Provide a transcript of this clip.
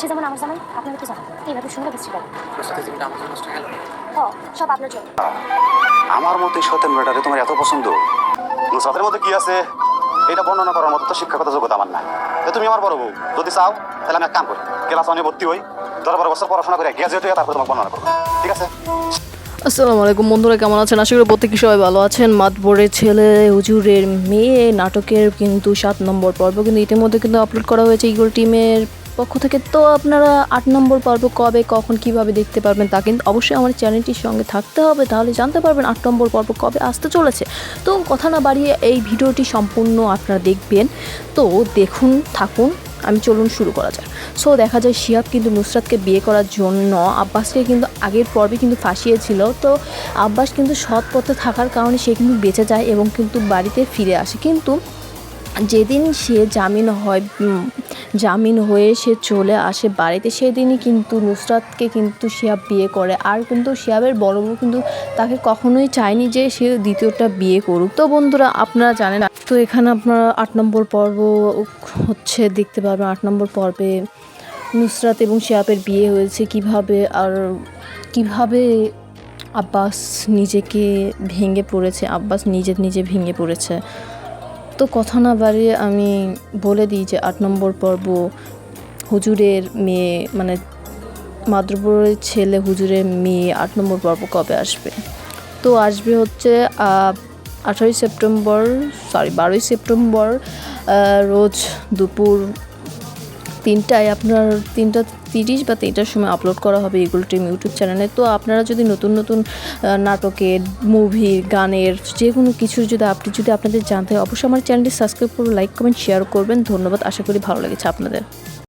সে যেমন আমার জামাই আপনারা তো জানেন এইভাবে জীবনটা আমার জন্য নষ্ট গেল। হ সব আপনার জন্য। আমার মতো সতেন মেয়েটারে তোমার এত পছন্দ। নুসরাতের মধ্যে কি আছে? এটা বর্ণনা করার মতো তো শিক্ষাগত যোগ্যতা আমার না তো তুমি আমার বড় বউ যদি চাও তাহলে আমি এক কাম করি। ক্লাস ওয়ানে ভর্তি হই দশ বারো বছর পড়াশোনা করে গ্যাজেট হয়ে তারপর তোমাকে বর্ণনা করব। ঠিক আছে? আসসালামু আলাইকুম বন্ধুরা কেমন আছেন? আশা করি প্রত্যেকে সবাই ভালো আছেন। মাতবরের ছেলে হুজুরের মেয়ে নাটকের কিন্তু সাত নম্বর পর্ব কিন্তু ইতিমধ্যে কিন্তু আপলোড করা হয়েছে ইগল টিমের পক্ষ থেকে। তো আপনারা আট নম্বর পর্ব কবে, কখন, কীভাবে দেখতে পারবেন তা কিন্তু অবশ্যই আমার চ্যানেলটির সঙ্গে থাকতে হবে। তাহলে জানতে পারবেন আট নম্বর পর্ব কবে আসতে চলেছে। তো কথা না বাড়িয়ে এই ভিডিওটি সম্পূর্ণ আপনারা দেখবেন। তো দেখুন, থাকুন, আমি চলুন শুরু করা যাক। সো দেখা যায় শিহাব কিন্তু নুসরাতকে বিয়ে করার জন্য, আব্বাসকে কিন্তু আগের পর্বে কিন্তু ফাঁসিয়েছিল। তো আব্বাস কিন্তু সৎ পথে থাকার কারণে সে কিন্তু বেঁচে যায় এবং কিন্তু বাড়িতে ফিরে আসে। কিন্তু যেদিন সে জামিন হয় জামিন হয়ে সে চলে আসে বাড়িতে, সেদিনই কিন্তু নুসরাতকে কিন্তু শিহাব বিয়ে করে। আর কিন্তু শিহাবের বড় বউ কিন্তু তাকে কখনোই চায়নি যে সে দ্বিতীয়টা বিয়ে করুক। তো বন্ধুরা, আপনারা জানেন, তো এখানে আপনারা আট নম্বর পর্ব হচ্ছে, দেখতে পারবেন আট নম্বর পর্বে নুসরাত এবং শিহাবের বিয়ে হয়েছে কীভাবে, আর কীভাবে আব্বাস নিজেকে ভেঙে পড়েছে, আব্বাস নিজের নিজে ভেঙে পড়েছে। তো কথা না বাড়িয়ে আমি বলে দিই যে আট নম্বর পর্ব হুজুরের মেয়ে মানে মাদ্রপুরের ছেলে হুজুরের মেয়ে আট নম্বর পর্ব কবে আসবে? তো আসবে হচ্ছে আঠারোই সেপ্টেম্বর সরি বারোই সেপ্টেম্বর রোজ দুপুর তিনটায় আপনার তিনটা তিরিশ বা তিনটার সময় আপলোড করা হবে ইগুল টিম ইউটিউব চ্যানেলে তো আপনারা যদি নতুন নতুন নাটকের মুভির গানের যে কোনো কিছুর যদি আপনি, যদি আপনাদের জানতে হয়, অবশ্যই আমার চ্যানেলটি সাবস্ক্রাইব করবেন লাইক কমেন্ট শেয়ার করবেন। ধন্যবাদ, আশা করি ভালো লেগেছে আপনাদের।